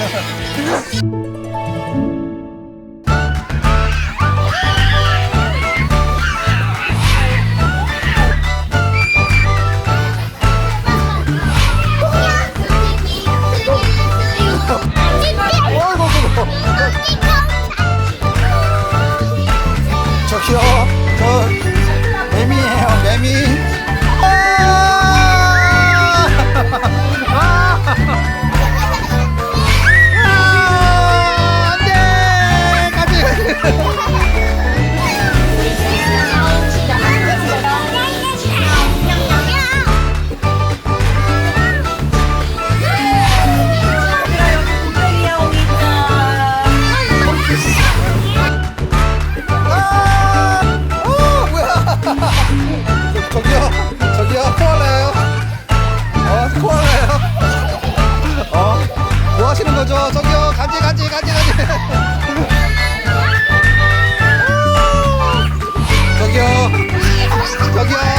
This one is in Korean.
Ha ha ha! 거죠. 저기요, 간지, 간지, 간지, 간지. 저기요, 저기요.